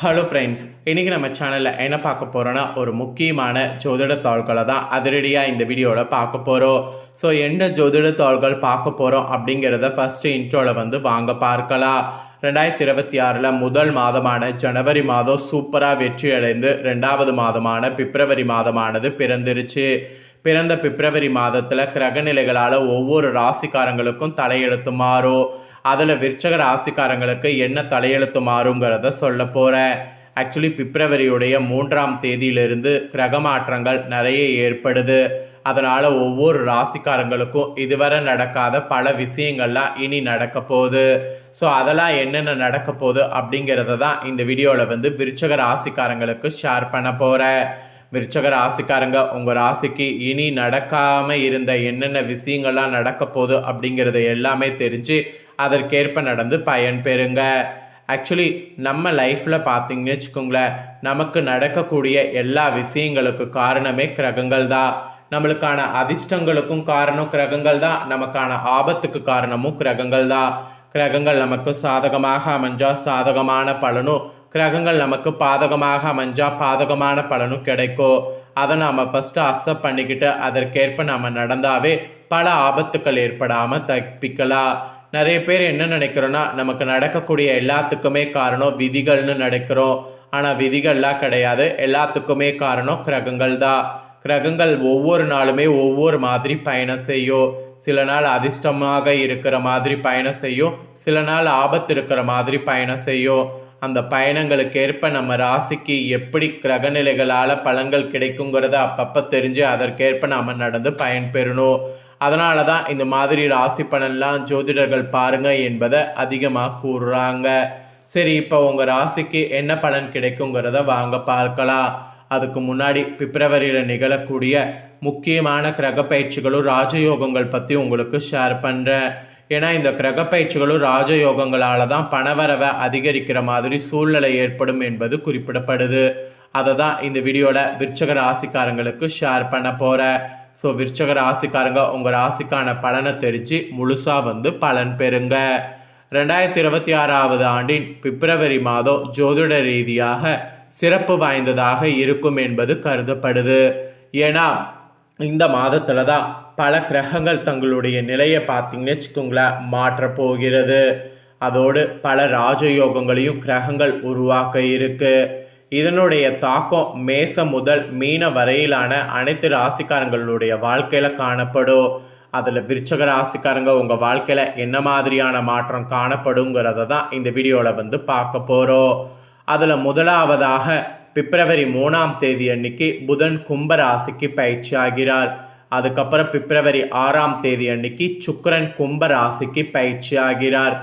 Hello friends இன்றைக்கி நம்ம சேனலில் என்ன பார்க்க போகிறோன்னா ஒரு முக்கியமான ஜோதிட தாள்களை தான் அதிரடியாக இந்த வீடியோவில் பார்க்க போகிறோம் ஸோ என்ன ஜோதிட தாள்கள் பார்க்க போகிறோம் அப்படிங்கிறத ஃபஸ்ட்டு இன்ட்ரோவில் வந்து வாங்க பார்க்கலாம். ரெண்டாயிரத்தி இருபத்தி ஆறில் முதல் மாதமான ஜனவரி மாதம் சூப்பராக வெற்றி அடைந்து ரெண்டாவது மாதமான பிப்ரவரி மாதமானது பிறந்துருச்சு. பிறந்த பிப்ரவரி மாதத்தில் கிரகநிலைகளால் ஒவ்வொரு ராசிக்காரங்களுக்கும் தலையெழுத்து மாறும். அதில் விருச்சக ராசிக்காரங்களுக்கு என்ன தலையெழுத்து மாறுங்கிறத சொல்ல போகிறேன் ஆக்சுவலி பிப்ரவரியுடைய மூன்றாம் தேதியிலிருந்து கிரக மாற்றங்கள் நிறைய ஏற்படுது. அதனால் ஒவ்வொரு ராசிக்காரங்களுக்கும் இதுவரை நடக்காத பல விஷயங்கள்லாம் இனி நடக்க போகுது. ஸோ அதெல்லாம் என்னென்ன நடக்க போகுது அப்படிங்கிறத தான் இந்த வீடியோவில் வந்து விருச்சக ராசிக்காரங்களுக்கு ஷேர் பண்ண போகிறேன் விருச்சக ராசிக்காரங்க உங்கள் ராசிக்கு இனி நடக்காமல் இருந்த என்னென்ன விஷயங்கள்லாம் நடக்க போகுது அப்படிங்கிறத எல்லாமே தெரிஞ்சு அதற்கேற்ப நடந்து பயன் பெறுங்க. ஆக்சுவலி நம்ம லைஃப்பில் பார்த்தீங்கன்னு வச்சுக்கோங்களேன் நமக்கு நடக்கக்கூடிய எல்லா விஷயங்களுக்கு காரணமே கிரகங்கள் தான். நம்மளுக்கான அதிர்ஷ்டங்களுக்கும் காரணம் கிரகங்கள் தான். நமக்கான ஆபத்துக்கு காரணமும் கிரகங்கள் தான். கிரகங்கள் நமக்கு சாதகமாக அமைஞ்சால் சாதகமான பலனும் கிரகங்கள் நமக்கு பாதகமாக அமைஞ்சால் பாதகமான பலனும் கிடைக்கும். அதை நாம் ஃபஸ்ட்டு அக்செப்ட் பண்ணிக்கிட்டு அதற்கேற்ப நாம் நடந்தாவே பல ஆபத்துக்கள் ஏற்படாமல் தப்பிக்கலாம். நிறைய பேர் என்ன நினைக்கிறோன்னா நமக்கு நடக்கக்கூடிய எல்லாத்துக்குமே காரணம் விதிகள்னு நினைக்கிறோம். ஆனால் விதிகள்லாம் கிடையாது. எல்லாத்துக்குமே காரணம் கிரகங்கள் தான். கிரகங்கள் ஒவ்வொரு நாளுமே ஒவ்வொரு மாதிரி பயணம் செய்யும். சில நாள் அதிர்ஷ்டமாக இருக்கிற மாதிரி பயணம் செய்யும். சில நாள் ஆபத்து இருக்கிற மாதிரி பயணம் செய்யும். அந்த பயணங்களுக்கு ஏற்ப நம்ம ராசிக்கு எப்படி கிரகநிலைகளால் பலன்கள் கிடைக்குங்கிறத அப்பப்போ தெரிஞ்சு அதற்கேற்ப நாம் நடந்து பயன்பெறணும். அதனால தான் இந்த மாதிரி ராசி பலன்லாம் ஜோதிடர்கள் பாருங்க என்பதை அதிகமாக கூறுறாங்க. சரி இப்போ உங்கள் ராசிக்கு என்ன பலன் கிடைக்குங்கிறத வாங்க பார்க்கலாம். அதுக்கு முன்னாடி பிப்ரவரியில் நிகழக்கூடிய முக்கியமான கிரக பயிற்சிகளும் ராஜயோகங்கள் பற்றி உங்களுக்கு ஷேர் பண்ணுறேன் ஏன்னா இந்த கிரக பயிற்சிகளும் ராஜயோகங்களால் தான் பணவரவை அதிகரிக்கிற மாதிரி சூழ்நிலை ஏற்படும் என்பது குறிப்பிடப்படுது. அதை தான் இந்த வீடியோவில் விருச்சக ராசிக்காரங்களுக்கு ஷேர் பண்ண போகிறேன் ஸோ விருச்சக ராசிக்காரங்க உங்கள் ராசிக்கான பலனை தெரிஞ்சு முழுசாக வந்து பலன் பெறுங்க. ரெண்டாயிரத்தி இருபத்தி ஆறாவது ஆண்டின் பிப்ரவரி மாதம் ஜோதிட ரீதியாக சிறப்பு வாய்ந்ததாக இருக்கும் என்பது கருதப்படுது. ஏன்னா இந்த மாதத்தில் தான் பல கிரகங்கள் தங்களுடைய நிலையை பார்த்தீங்கன்னு வச்சுக்கோங்களேன் மாற்ற போகிறது. அதோடு பல ராஜயோகங்களையும் கிரகங்கள் உருவாக்க இருக்குது இதனுடைய தாக்கம் மேச முதல் மீன வரையிலான அனைத்து ராசிக்காரங்களுடைய வாழ்க்கையில் காணப்படும். அதில் விருச்சக ராசிக்காரங்க உங்கள் வாழ்க்கையில் என்ன மாதிரியான மாற்றம் காணப்படுங்கிறத தான் இந்த வீடியோவில் வந்து பார்க்க போகிறோம் அதில் முதலாவதாக பிப்ரவரி மூணாம் தேதி அன்னைக்கு புதன் கும்ப ராசிக்கு பயிற்சி ஆகிறார். அதுக்கப்புறம் பிப்ரவரி ஆறாம் தேதி அன்னைக்கு சுக்கரன் கும்ப ராசிக்கு பயிற்சி ஆகிறார்.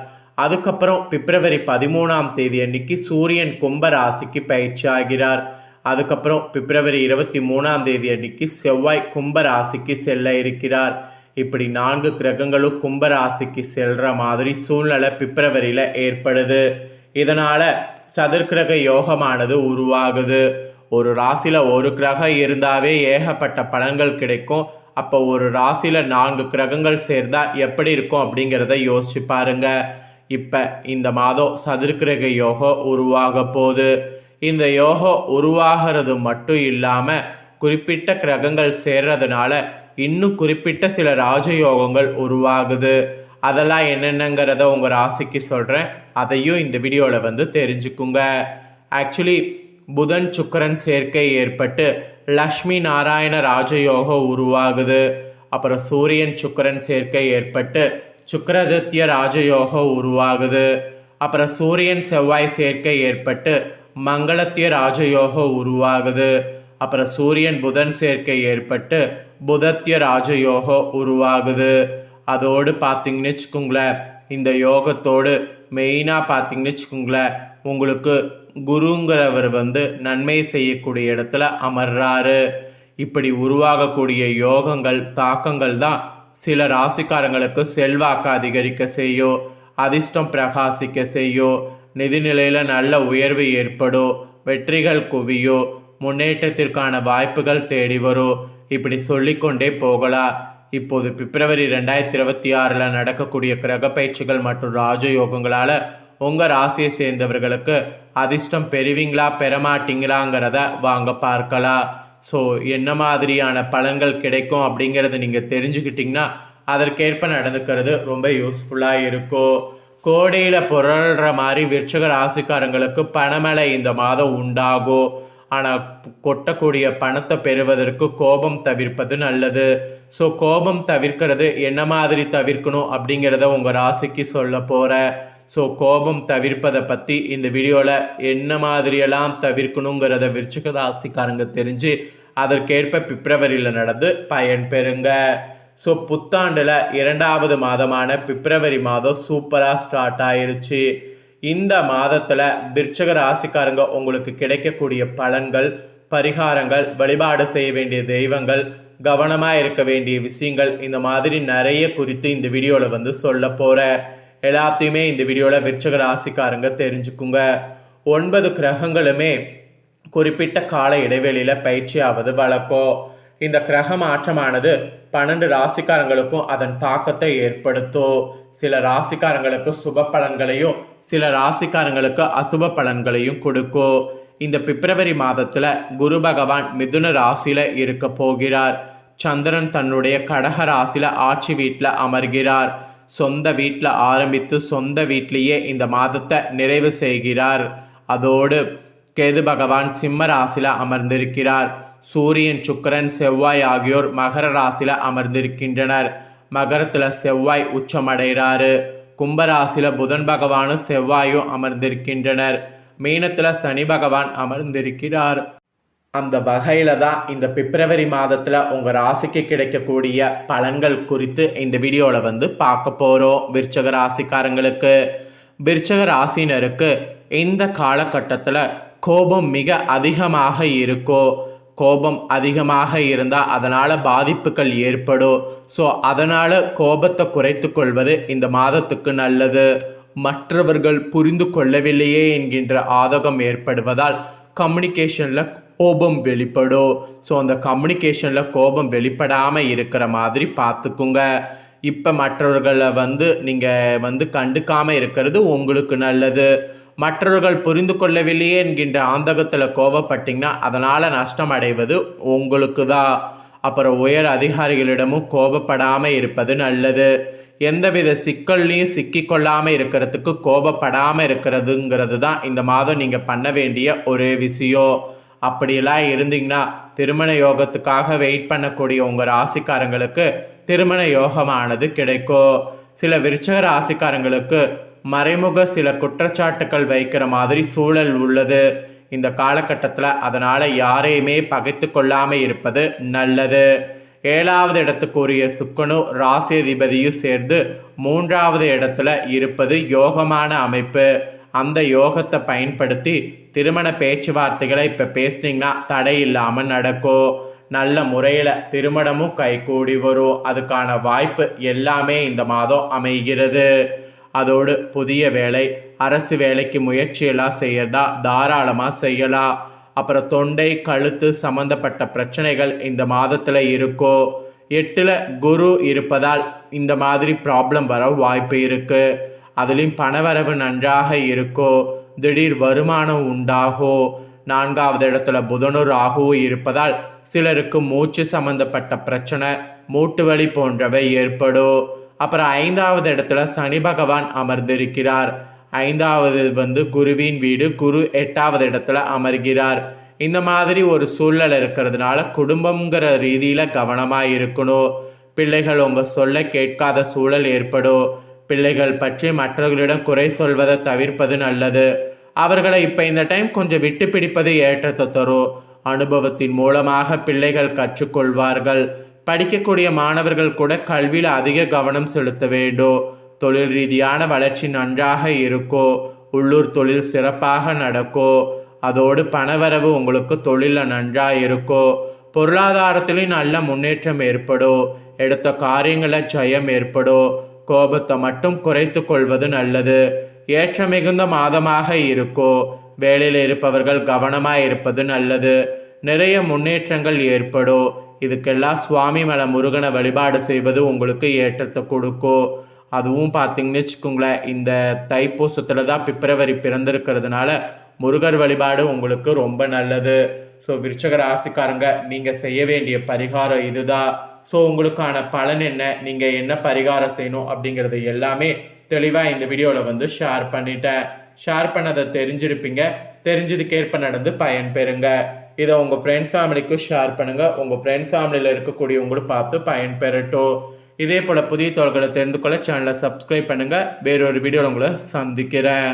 அதுக்கப்புறம் பிப்ரவரி பதிமூணாம் தேதி அன்னைக்கு சூரியன் கும்ப ராசிக்கு பயிற்சி ஆகிறார். அதுக்கப்புறம் பிப்ரவரி இருபத்தி மூணாம் தேதி அன்னைக்கு செவ்வாய் கும்ப ராசிக்கு செல்ல இருக்கிறார். இப்படி நான்கு கிரகங்களும் கும்ப ராசிக்கு செல்கிற மாதிரி சூழ்நிலை பிப்ரவரியில் ஏற்படுது. இதனால் சதுர்கிரக யோகமானது உருவாகுது. ஒரு ராசியில் ஒரு கிரகம் இருந்தாவே ஏகப்பட்ட பலன்கள் கிடைக்கும். அப்போ ஒரு ராசியில் நான்கு கிரகங்கள் சேர்ந்தால் எப்படி இருக்கும் அப்படிங்கிறத யோசிச்சு பாருங்கள் இப்போ இந்த மாதம் சதுர்கிரக யோகம் உருவாக போகுது. இந்த யோகம் உருவாகிறது மட்டும் இல்லாமல் குறிப்பிட்ட கிரகங்கள் சேர்றதுனால இன்னும் குறிப்பிட்ட சில ராஜயோகங்கள் உருவாகுது. அதெல்லாம் என்னென்னங்கிறத உங்கள் ராசிக்கு சொல்கிறேன் அதையும் இந்த வீடியோவில் வந்து தெரிஞ்சுக்குங்க. ஆக்சுவலி புதன் சுக்கரன் சேர்க்கை ஏற்பட்டு லக்ஷ்மி நாராயண ராஜயோகம் உருவாகுது. அப்புறம் சூரியன் சுக்கரன் சேர்க்கை ஏற்பட்டு சுக்கரதித்ய ராஜயோகம் உருவாகுது. அப்புறம் சூரியன் செவ்வாய் சேர்க்கை ஏற்பட்டு மங்களத்திய ராஜயோகம் உருவாகுது. அப்புறம் சூரியன் புதன் சேர்க்கை ஏற்பட்டு புதத்திய ராஜயோகம் உருவாகுது. அதோடு பார்த்தீங்கன்னு வச்சுக்கோங்களேன் இந்த யோகத்தோடு மெயினாக பார்த்தீங்கன்னு வச்சுக்கோங்களேன் உங்களுக்கு குருங்கிறவர் வந்து நன்மை செய்யக்கூடிய இடத்துல அமர்றாரு. இப்படி உருவாகக்கூடிய யோகங்கள் தாக்கங்கள் தான் சில ராசிக்காரங்களுக்கு செல்வாக்கு அதிகரிக்க செய்யும் அதிர்ஷ்டம் பிரகாசிக்க செய்யும் நிதிநிலையில் நல்ல உயர்வு ஏற்படும் வெற்றிகள் குவியும் முன்னேற்றத்திற்கான வாய்ப்புகள் தேடி வரும் இப்படி சொல்லிக்கொண்டே போகலாம் இப்போது பிப்ரவரி ரெண்டாயிரத்தி இருபத்தி ஆறில் நடக்கக்கூடிய கிரக பயிற்சிகள் மற்றும் ராஜயோகங்களால் உங்கள் ராசியை சேர்ந்தவர்களுக்கு அதிர்ஷ்டம் பெறுவீங்களா பெறமாட்டீங்களாங்கிறத வாங்க பார்க்கலாம். ஸோ என்ன மாதிரியான பலன்கள் கிடைக்கும் அப்படிங்கிறத நீங்கள் தெரிஞ்சுக்கிட்டிங்கன்னா அதற்கேற்ப நடந்துக்கிறது ரொம்ப யூஸ்ஃபுல்லாக இருக்கும் கோடையில் புரள்ற மாதிரி விருட்சக ராசிக்காரங்களுக்கு பணமழை இந்த மாதம் உண்டாகும் ஆனால் கொட்டக்கூடிய பணத்தை பெறுவதற்கு கோபம் தவிர்ப்பது நல்லது. ஸோ கோபம் தவிர்க்கிறது என்ன மாதிரி தவிர்க்கணும் அப்படிங்கிறத உங்கள் ராசிக்கு சொல்ல போகிறேன் ஸோ கோபம் தவிர்ப்பதை பற்றி இந்த வீடியோவில் என்ன மாதிரியெல்லாம் தவிர்க்கணுங்கிறத விருச்சிக ராசிக்காரங்க தெரிஞ்சு அதற்கேற்ப பிப்ரவரியில் நடந்து பயன் பெறுங்க. ஸோ புத்தாண்டில் இரண்டாவது மாதமான பிப்ரவரி மாதம் சூப்பராக ஸ்டார்ட் ஆயிருச்சு. இந்த மாதத்தில் விருச்சக ராசிக்காரங்க உங்களுக்கு கிடைக்கக்கூடிய பலன்கள் பரிகாரங்கள் வழிபாடு செய்ய வேண்டிய தெய்வங்கள் கவனமாக இருக்க வேண்டிய விஷயங்கள் இந்த மாதிரி நிறைய குறித்து இந்த வீடியோவில் வந்து சொல்ல போகிறேன் எல்லாத்தையுமே இந்த வீடியோவில் விருச்சக ராசிக்காரங்க தெரிஞ்சுக்குங்க. ஒன்பது கிரகங்களுமே குறிப்பிட்ட கால இடைவெளியில் பயிற்சியாவது வழக்கம். இந்த கிரக மாற்றமானது பன்னெண்டு ராசிக்காரங்களுக்கும் அதன் தாக்கத்தை ஏற்படுத்தும். சில ராசிக்காரங்களுக்கு சுப பலன்களையும் சில ராசிக்காரங்களுக்கு அசுப பலன்களையும் கொடுக்கும். இந்த பிப்ரவரி மாதத்தில் குரு பகவான் மிதுன ராசியில் இருக்க போகிறார். சந்திரன் தன்னுடைய கடக ராசியில் ஆட்சி வீட்டில் அமர்கிறார். சொந்த வீட்டில் ஆரம்பித்து சொந்த வீட்டிலேயே இந்த மாதத்தை நிறைவு செய்கிறார். அதோடு கேது பகவான் சிம்ம ராசியில் அமர்ந்திருக்கிறார். சூரியன் சுக்கரன் செவ்வாய் ஆகியோர் மகர ராசியில் அமர்ந்திருக்கின்றனர். மகரத்தில் செவ்வாய் உச்சமடைகிறாரு. கும்பராசியில் புதன் பகவானும் செவ்வாயும் அமர்ந்திருக்கின்றனர். மீனத்தில் சனி பகவான் அமர்ந்திருக்கிறார். அந்த வகையில் தான் இந்த பிப்ரவரி மாதத்தில் உங்கள் ராசிக்கு கிடைக்கக்கூடிய பலன்கள் குறித்து இந்த வீடியோவில் வந்து பார்க்க போகிறோம் விருச்சக ராசிக்காரங்களுக்கு விருச்சக ராசினருக்கு இந்த காலகட்டத்தில் கோபம் மிக அதிகமாக இருக்கோ கோபம் அதிகமாக இருந்தால் அதனால் பாதிப்புகள் ஏற்படும். ஸோ அதனால் கோபத்தை குறைத்து கொள்வது இந்த மாதத்துக்கு நல்லது. மற்றவர்கள் புரிந்து கொள்ளவில்லையே என்கின்ற ஆதகம் ஏற்படுவதால் கம்யூனிகேஷனில் கோபம் வெளிப்படும் ஸோ அந்த கம்யூனிகேஷனில் கோபம் வெளிப்படாமல் இருக்கிற மாதிரி பார்த்துக்குங்க இப்போ மற்றவர்களை வந்து நீங்கள் வந்து கண்டுக்காமல் இருக்கிறது உங்களுக்கு நல்லது. மற்றவர்கள் புரிந்து கொள்ளவில்லையே என்கின்ற ஆந்தகத்தில் கோபப்பட்டிங்கன்னா அதனால் நஷ்டம் அடைவது உங்களுக்கு தான் அப்புறம் உயர் அதிகாரிகளிடமும் கோபப்படாமல் இருப்பது நல்லது. எந்தவித சிக்கல்லையும் சிக்கிக்கொள்ளாமல் இருக்கிறதுக்கு கோபப்படாமல் இருக்கிறதுங்கிறது தான் இந்த மாதம் நீங்கள் பண்ண வேண்டிய ஒரே விஷயம். அப்படியெல்லாம் இருந்தீங்கன்னா திருமண யோகத்துக்காக வெயிட் பண்ணக்கூடிய உங்கள் ராசிக்காரங்களுக்கு திருமண யோகமானது கிடைக்கும். சில விருச்சக ராசிக்காரங்களுக்கு மறைமுக சில குற்றச்சாட்டுக்கள் வைக்கிற மாதிரி சூழல் உள்ளது. இந்த காலகட்டத்தில் அதனால் யாரையுமே பகைத்து கொள்ளாமல் இருப்பது நல்லது. ஏழாவது இடத்துக்குரிய சுக்கனு ராசியதிபதியும் சேர்ந்து மூன்றாவது இடத்துல இருப்பது யோகமான அமைப்பு. அந்த யோகத்தை பயன்படுத்தி திருமண பேச்சுவார்த்தைகளை இப்போ பேசுனீங்கன்னா தடை இல்லாமல் நடக்கும். நல்ல முறையில் திருமணமும் கைகூடி வரும். அதுக்கான வாய்ப்பு எல்லாமே இந்த மாதம் அமைகிறது. அதோடு புதிய வேலை அரசு வேலைக்கு முயற்சியெல்லாம் செய்யறதா தாராளமாக செய்யலாம். அப்புறம் தொண்டை கழுத்து சம்மந்தப்பட்ட பிரச்சனைகள் இந்த மாதத்தில் இருக்கோ எட்டில் குரு இருப்பதால் இந்த மாதிரி ப்ராப்ளம் வர வாய்ப்பு இருக்குது அதுலேயும் பணவரவு நன்றாக இருக்கும். திடீர் வருமானம் உண்டாகோ? நான்காவது இடத்துல புதனூர் ராகுவும் இருப்பதால் சிலருக்கு மூச்சு சம்பந்தப்பட்ட பிரச்சனை மூட்டு வலி போன்றவை ஏற்படும். அப்புறம் ஐந்தாவது இடத்துல சனி பகவான் அமர்ந்திருக்கிறார். ஐந்தாவது வந்து குருவின் வீடு குரு எட்டாவது இடத்துல அமர்கிறார். இந்த மாதிரி ஒரு சூழல் இருக்கிறதுனால குடும்பங்கிற ரீதியில் கவனமாக இருக்கணும். பிள்ளைகள் உங்கள் சொல்ல கேட்காத சூழல் ஏற்படும். பிள்ளைகள் பற்றி மற்றவர்களிடம் குறை சொல்வதை தவிர்ப்பது நல்லது. அவர்களை இப்போ இந்த டைம் கொஞ்சம் விட்டு பிடிப்பது ஏற்றத்தை தரும். அனுபவத்தின் மூலமாக பிள்ளைகள் கற்றுக்கொள்வார்கள். படிக்கக்கூடிய மாணவர்கள் கூட கல்வியில் அதிக கவனம் செலுத்த வேண்டும். தொழில் ரீதியான வளர்ச்சி நன்றாக இருக்கோ உள்ளூர் தொழில் சிறப்பாக நடக்கோ அதோடு பணவரவு உங்களுக்கு தொழிலில் நன்றாக இருக்கோ பொருளாதாரத்திலையும் நல்ல முன்னேற்றம் ஏற்படும். எடுத்த காரியங்களில் ஜெயம் ஏற்படும். கோபத்தை மட்டும் குறைத்து கொள்வது நல்லது. ஏற்ற மிகுந்த மாதமாக இருக்கோ. வேலையில் இருப்பவர்கள் கவனமாக இருப்பது நல்லது. நிறைய முன்னேற்றங்கள் ஏற்படும் இதுக்கெல்லாம் சுவாமி மல முருகனை வழிபாடு செய்வது உங்களுக்கு ஏற்றத்தை கொடுக்கும் அதுவும் பார்த்தீங்கன்னு வச்சுக்கோங்களேன் இந்த தைப்பூசத்தில் தான் பிப்ரவரி பிறந்திருக்கிறதுனால முருகர் வழிபாடு உங்களுக்கு ரொம்ப நல்லது. ஸோ விருச்சக ராசிக்காரங்க நீங்கள் செய்ய வேண்டிய பரிகாரம் இதுதான். ஸோ உங்களுக்கான பலன் என்ன? நீங்கள் என்ன பரிகாரம் செய்யணும் அப்படிங்கிறது எல்லாமே தெளிவாக இந்த வீடியோவில் வந்து ஷேர் பண்ணிட்டேன். ஷேர் பண்ணதை தெரிஞ்சிருப்பீங்க. தெரிஞ்சதுக்கேற்ப நடந்து பயன் பெறுங்க. இதை உங்கள் ஃப்ரெண்ட்ஸ் ஃபேமிலிக்கும் ஷேர் பண்ணுங்கள் உங்கள் ஃப்ரெண்ட்ஸ் ஃபேமிலியில் இருக்கக்கூடியவங்களும் பார்த்து பயன் பெறட்டும். இதே போல் புதிய தோள்களை தெரிந்து கொள்ள சேனலை சப்ஸ்கிரைப் பண்ணுங்கள் வேறொரு வீடியோவில் உங்களை சந்திக்கிறேன்.